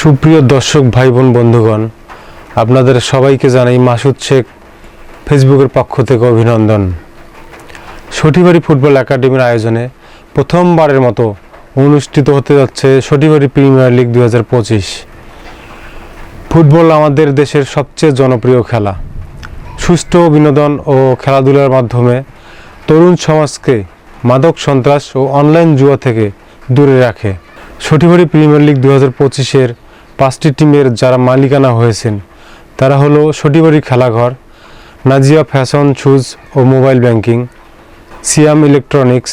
সুপ্রিয় দর্শক ভাই বোন বন্ধুগণ, আপনাদের সবাইকে জানাই মাসুদ শেখ ফেসবুকের পক্ষ থেকে অভিনন্দন। সটিবাড়ি ফুটবল একাডেমির আয়োজনে প্রথমবারের মতো অনুষ্ঠিত হতে যাচ্ছে সটিবাড়ি প্রিমিয়ার লিগ দু হাজার পঁচিশ। ফুটবল আমাদের দেশের সবচেয়ে জনপ্রিয় খেলা। সুষ্ঠু বিনোদন ও খেলাধুলার মাধ্যমে তরুণ সমাজকে মাদক সন্ত্রাস ও অনলাইন জুয়া থেকে দূরে রাখে। সঠিবাড়ি প্রিমিয়ার লিগ দু হাজার পঁচিশের পাঁচটি টিমের যারা মালিকানা হয়েছেন, তারা হলো সঠিবাড়ি খেলাঘর, নাজিয়া ফ্যাশন শুজ ও mobile banking, Siam electronics,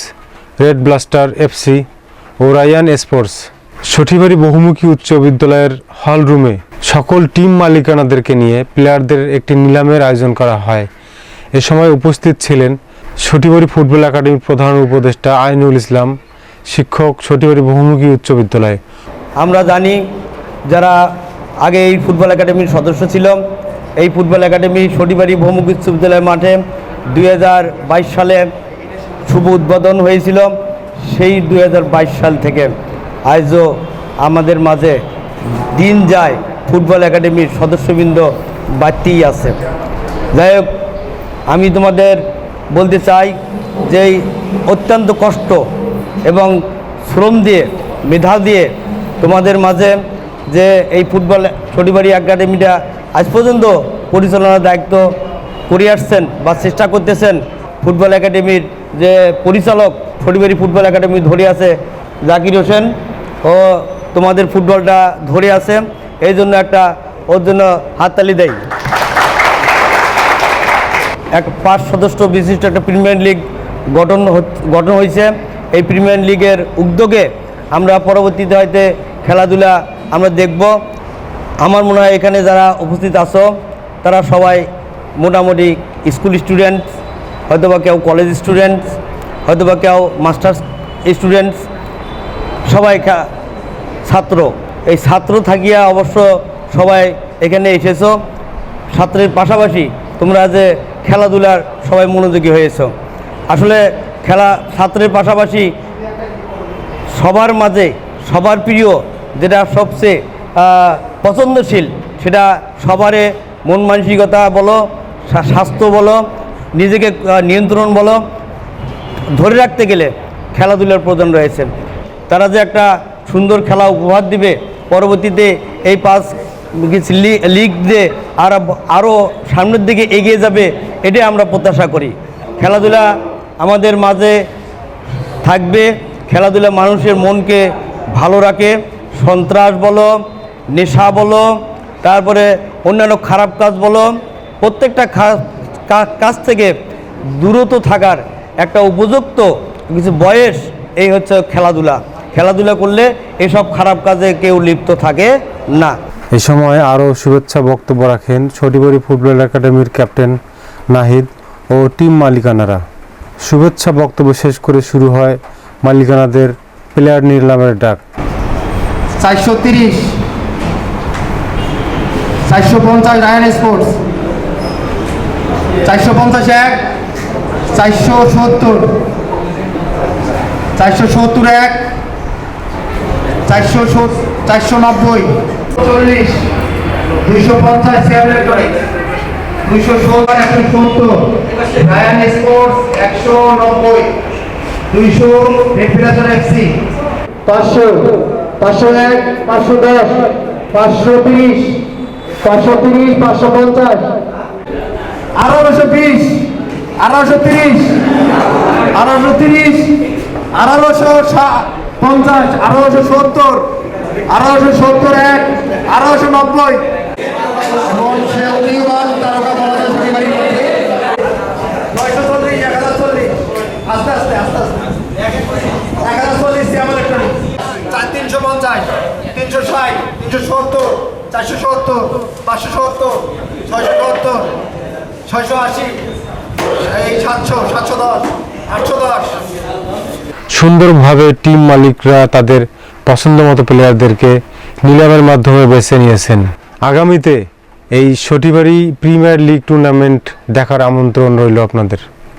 red blaster FC ও রায়ান স্পোর্টস। সঠিবাড়ি বহুমুখী উচ্চ বিদ্যালয়ের হল রুমে সকল টিম মালিকানাদেরকে নিয়ে প্লেয়ারদের একটি নিলামের আয়োজন করা হয়। এ সময় উপস্থিত ছিলেন সটিবাড়ি ফুটবল একাডেমির প্রধান উপদেষ্টা আইনুল ইসলাম, শিক্ষক সটিবাড়ি বহুমুখী উচ্চ বিদ্যালয়। আমরা জানি যারা আগে এই ফুটবল একাডেমির সদস্য ছিল এই ফুটবল একাডেমি শনিবারই ভৌমুখ বিশ্ববিদ্যালয় মাঠে দু হাজার বাইশ সালে শুভ উদ্বোধন হয়েছিল। সেই দু হাজার বাইশ সাল থেকে আজও আমাদের মাঝে দিন যায় ফুটবল একাডেমির সদস্যবৃন্দ বাড়তেই আছে। যাই হোক, আমি তোমাদের বলতে চাই যে অত্যন্ত কষ্ট এবং শ্রম দিয়ে, মেধা দিয়ে তোমাদের মাঝে যে এই ফুটবল শনিবাড়ি একাডেমিটা আজ পর্যন্ত পরিচালনার দায়িত্ব করে আসছেন বা চেষ্টা করতেছেন ফুটবল একাডেমির যে পরিচালক শনিবাড়ি ফুটবল একাডেমি ধরে আছে জাকির হোসেন। ও তোমাদের ফুটবলটা ধরে আছে। এই জন্য একটা ওর জন্য হাততালি দেয় এক পাঁচ সদস্য বিশিষ্ট একটা প্রিমিয়ার লিগ গঠন গঠন হয়েছে। এই প্রিমিয়ার লিগের উদ্যোগে আমরা পরবর্তীতে হয়তো খেলাধুলা আমরা দেখব, আমার মনে হয় এখানে যারা উপস্থিত আছো, তারা সবাই মোটামুটি স্কুল স্টুডেন্টস হয়তোবা কেউ কলেজ স্টুডেন্টস হয়তোবা কেউ মাস্টার্স স্টুডেন্টস সবাই ছাত্র। এই ছাত্র থাকিয়া অবশ্য সবাই এখানে এসেছ। ছাত্রের পাশাপাশি তোমরা যে খেলাধুলার সবাই মনোযোগী হয়েছো। আসলে খেলা ছাত্রের পাশাপাশি সবার মাঝে সবার প্রিয় যেটা সবচেয়ে পছন্দশীল, সেটা সবারে মন মানসিকতা বলো স্বাস্থ্য বলো, নিজেকে নিয়ন্ত্রণ বলো, ধরে রাখতে গেলে খেলাধুলার প্রয়োজন রয়েছে। তারা যে একটা সুন্দর খেলা উপহার দিবে, পরবর্তীতে এই লি- লিগ দিয়ে আর আরও সামনের দিকে এগিয়ে যাবে, এটাই আমরা প্রত্যাশা করি। খেলাধুলা আমাদের মাঝে থাকবে, খেলাধুলা মানুষের মনকে ভালো রাখে সন্ত্রাস বলো, নেশা বলো, তারপরে অন্যান্য খারাপ কাজ বলো, প্রত্যেকটা কাজ থেকে দূরত থাকার একটা উপযুক্ত কিছু বয়স, এই হচ্ছে খেলাধুলা। খেলাধুলা করলে এসব খারাপ কাজে কেউ লিপ্ত থাকে না। এই সময় আরও শুভেচ্ছা বক্তব্য রাখেন সটিবাড়ি ফুটবল একাডেমির ক্যাপ্টেন নাহিদ ও টিম মালিকানারা। শুভেচ্ছা বক্তব্য শেষ করে শুরু হয় মালিকানাদের প্লেয়ার নিলামের ডাক। চারশো তিরিশ, চারশো পঞ্চাশ রায়ান স্পোর্টস চারশো পঞ্চাশ এক, চারশো সত্তর চারশো সত্তর এক, চারশো চারশো নব্বই, চল্লিশ, দুইশো পঞ্চাশ দুইশো ষোলো একশো সত্তর স্পোর্টস একশো নব্বই, দুইশো রেফ্রিজারেটর এফসি পাঁচশো। পাঁচশো এক, পাঁচশো দশ, পাঁচশো তিরিশ পাঁচশো তিরিশ, পাঁচশো পঞ্চাশ। আঠারোশো বিশ, আঠারোশো তিরিশ আঠারোশো তিরিশ, আঠারোশো পঞ্চাশ, আঠারোশো সত্তর আঠারোশো সত্তর এক, আঠারোশো নব্বই নয়শো চল্লিশ এক হাজার চল্লিশ আস্তে আস্তে আস্তে আস্তে এক হাজার চল্লিশ সিয়াম ইলেকট্রনিক চার তিনশো পঞ্চাশ তিনশো ষাট, তিনশো সত্তর, চারশো সত্তর, পাঁচশো সত্তর, ছয়শো সত্তর, ছয়শো আশি, এই সাতশো সাতশো দশ, আটশো দশ। সুন্দরভাবে টিম মালিকরা তাদের পছন্দ মতো প্লেয়ারদেরকে নিলামের মাধ্যমে বেছে নিয়েছেন। আগামীতে এই সটিবাড়ি প্রিমিয়ার লিগ টুর্নামেন্ট দেখার আমন্ত্রণ রইল আপনাদের।